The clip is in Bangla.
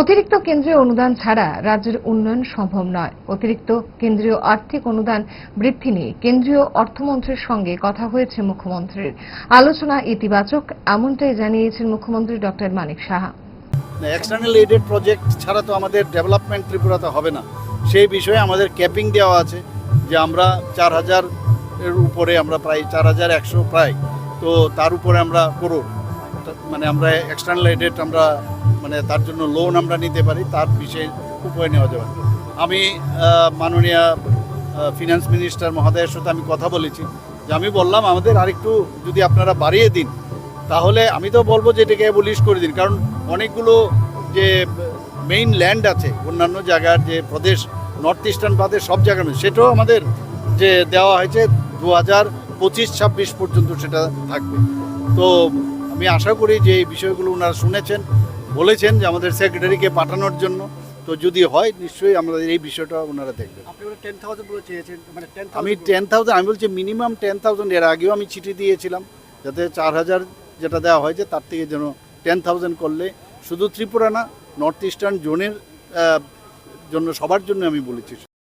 অতিরিক্ত কেন্দ্রীয় অনুদান ছাড়া রাজ্যের উন্নয়ন সম্ভব নয়। অতিরিক্ত কেন্দ্রীয় আর্থিক অনুদান বৃদ্ধি নিয়ে কেন্দ্রীয় অর্থমন্ত্রীর সঙ্গে কথা হয়েছে মুখ্যমন্ত্রীর। আলোচনা ইতিবাচক, এমনটাই জানিয়েছেন মুখ্যমন্ত্রী doctor Manik Saha. External aided project ছাড়া তো আমাদের ডেভেলপমেন্ট ত্রিপুরাতে হবে না। সেই বিষয়ে আমাদের ক্যাপিং দেওয়া আছে যে আমরা চার হাজার এর উপরে আমরা প্রায়, চার হাজার একশো প্রায়, তো তার উপরে আমরা করো মানে আমরা এক্সটার্নাল এডেড আমরা মানে তার জন্য লোন আমরা নিতে পারি, তার বিষয়ে উপায় নেওয়া যাবে। আমি মাননীয় ফিনান্স মিনিস্টার মহোদয়ের সাথে আমি কথা বলেছি। যে আমি বললাম, আমাদের আরেকটু যদি আপনারা বাড়িয়ে দিন, তাহলে আমি তো বলব যে এটাকে অ্যাবলিশ করে দিন। কারণ অনেকগুলো যে মেইন ল্যান্ড আছে, অন্যান্য জায়গার যে প্রদেশ নর্থ ইস্টার্ন বাদে সব জায়গার মধ্যে, সেটাও আমাদের যে দেওয়া হয়েছে দু হাজার পঁচিশ ছাব্বিশ পর্যন্ত সেটা থাকবে। তো আমি আশা করি যে এই বিষয়গুলো ওনারা শুনেছেন বলেছেন যে আমাদের সেক্রেটারিকে পাঠানোর জন্য। তো যদি হয় নিশ্চয়ই আমাদের এই বিষয়টা ওনারা দেখবেন। মানে আমি টেন থাউজেন্ড আমি বলছি মিনিমাম টেন থাউজেন্ড এর আগেও আমি চিঠি দিয়েছিলাম যাতে চার হাজার যেটা দেওয়া হয়েছে তার থেকে যেন টেন থাউজেন্ড করলে। শুধু ত্রিপুরা না নর্থ ইস্টার্ন জোনের জন্য সবার জন্য আমি বলেছি।